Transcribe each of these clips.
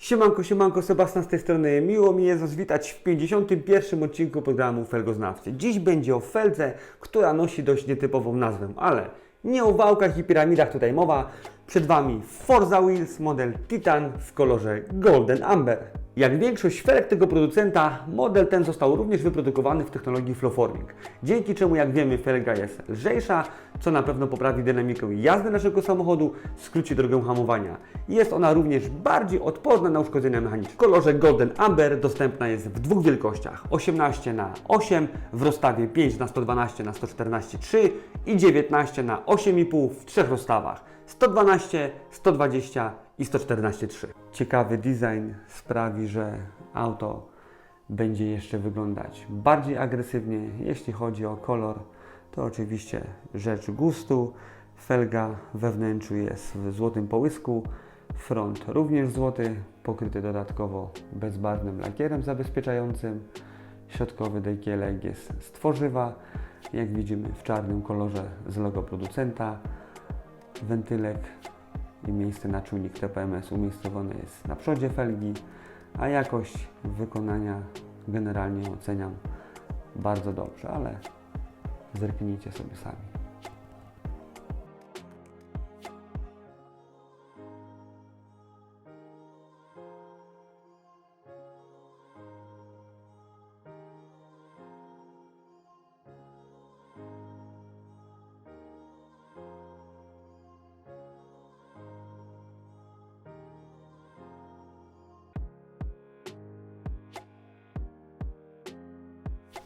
Siemanko, siemanko, Sebastian z tej strony. Miło mi jest Was witać w 51. odcinku programu Felgoznawcy. Dziś będzie o Feldze, która nosi dość nietypową nazwę, ale nie o wałkach i piramidach tutaj mowa. Przed Wami Forza Wheels model Titan w kolorze Golden Amber. Jak większość felek tego producenta, model ten został również wyprodukowany w technologii flowforming, dzięki czemu jak wiemy felga jest lżejsza, co na pewno poprawi dynamikę jazdy naszego samochodu, skróci drogę hamowania. Jest ona również bardziej odporna na uszkodzenia mechaniczne. W kolorze Golden Amber dostępna jest w dwóch wielkościach 18 na 8 w rozstawie 5 na 112 na 114 3 i 19 na 8,5 w trzech rozstawach 112, 120 i 114 3. Ciekawy design sprawi, że auto będzie jeszcze wyglądać bardziej agresywnie. Jeśli chodzi o kolor, to oczywiście rzecz gustu. Felga we wnętrzu jest w złotym połysku, front również złoty, pokryty dodatkowo bezbarwnym lakierem zabezpieczającym. Środkowy dejkielek jest z tworzywa, jak widzimy w czarnym kolorze z logo producenta. Wentylek i miejsce na czujnik TPMS umiejscowione jest na przodzie felgi, a jakość wykonania generalnie oceniam bardzo dobrze, ale zerknijcie sobie sami.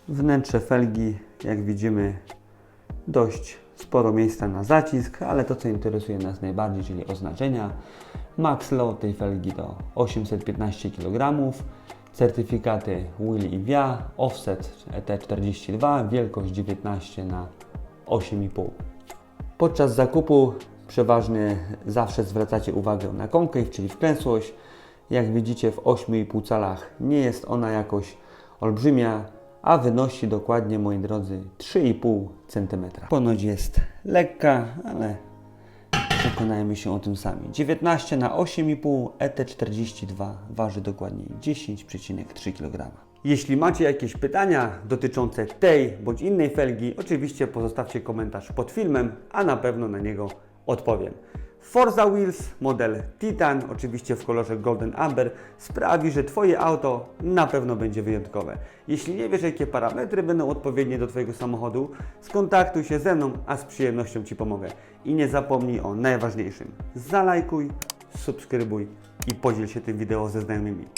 Wnętrze felgi, jak widzimy, dość sporo miejsca na zacisk, ale to co interesuje nas najbardziej, czyli oznaczenia. Max load tej felgi to 815 kg, certyfikaty Will i Via, offset ET42, wielkość 19 na 8,5. Podczas zakupu przeważnie zawsze zwracacie uwagę na concave, czyli wklęsłość. Jak widzicie w 8,5 calach nie jest ona jakoś olbrzymia, a wynosi dokładnie, moi drodzy, 3,5 cm. Ponoć jest lekka, ale przekonajmy się o tym sami. 19 na 8,5 ET42 waży dokładnie 10,3 kg. Jeśli macie jakieś pytania dotyczące tej bądź innej felgi, oczywiście pozostawcie komentarz pod filmem, a na pewno na niego odpowiem. Forza Wheels model Titan, oczywiście w kolorze Golden Amber, sprawi, że Twoje auto na pewno będzie wyjątkowe. Jeśli nie wiesz, jakie parametry będą odpowiednie do Twojego samochodu, skontaktuj się ze mną, a z przyjemnością Ci pomogę. I nie zapomnij o najważniejszym. Zalajkuj, subskrybuj i podziel się tym wideo ze znajomymi.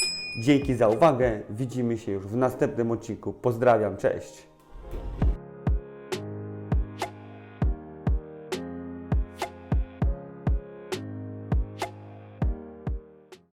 Dzięki za uwagę, widzimy się już w następnym odcinku. Pozdrawiam, cześć!